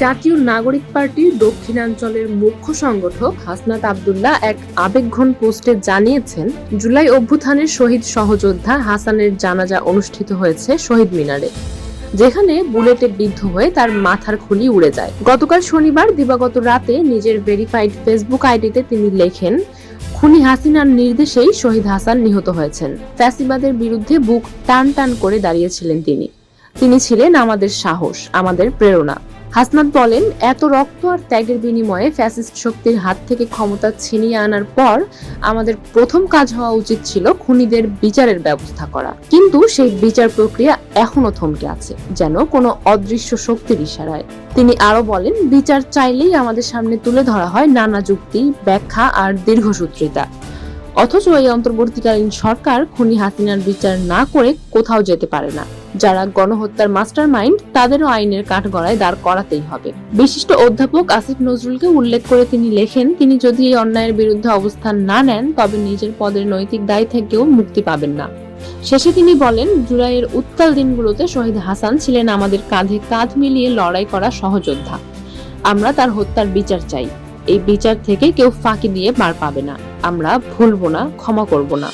জাতীয় নাগরিক পার্টির দক্ষিণাঞ্চলের মুখ্য সংগঠক হাসনাত আবদুল্লাহ এক আবেগঘন পোস্টে জানিয়েছেন, জুলাই অভ্যুত্থানের শহীদ সহযোদ্ধা হাসানের জানাজা অনুষ্ঠিত হয়েছে শহীদ মিনারে, যেখানে বুলেটে বিদ্ধ হয়ে তার মাথার খুলি উড়ে যায়। গতকাল শনিবার দিবাগত রাতে নিজের ভেরিফাইড ফেসবুক আইডিতে তিনি লেখেন, খুনি হাসিনার নির্দেশেই শহীদ হাসান নিহত হয়েছেন। ফ্যাসিবাদের বিরুদ্ধে বুক টান টান করে দাঁড়িয়েছিলেন তিনি। তিনি ছিলেন আমাদের সাহস, আমাদের প্রেরণা। হাসনাত বলেন, এত রক্ত আর ত্যাগের বিনিময়ে ফ্যাসিস্ট শক্তির হাত থেকে ক্ষমতা ছিনিয়ে আনার পর আমাদের প্রথম কাজ হওয়া উচিত ছিল খুনিদের বিচারের ব্যবস্থা করা। কিন্তু সেই বিচার প্রক্রিয়া এখনও থমকে আছে, যেন কোনো অদৃশ্য শক্তির ইশারায়। তিনি আরও বলেন, বিচার চাইলেই আমাদের সামনে তুলে ধরা হয় নানা যুক্তি, ব্যাখ্যা আর দীর্ঘসূত্রিতা। অথচ এই অন্তর্বর্তীকালীন সরকার খুনি হাসিনার বিচার না করে কোথাও যেতে পারে না। যারা গণহত্যার মাস্টার মাইন্ড তাদেরও আইনের কাঠগড়ায় দাঁড় করাতেই হবে। বিশিষ্ট অধ্যাপক আসিফ নজরুলকে উল্লেখ করে তিনি লেখেন, তিনি যদি এই অন্যায়ের বিরুদ্ধে অবস্থান না নেন, তবে নিজের পদের নৈতিক দায় থেকেও মুক্তি পাবেন না। শেষে তিনি বলেন, জুলাইয়ের উত্তাল দিনগুলোতে শহীদ হাসান ছিলেন আমাদের কাঁধে কাঁধ মিলিয়ে লড়াই করা সহযোদ্ধা। আমরা তার হত্যার বিচার চাই। এই বিচার থেকে কেউ ফাঁকি দিয়ে পার পাবে না। আমরা ভুলবো না, ক্ষমা করব না।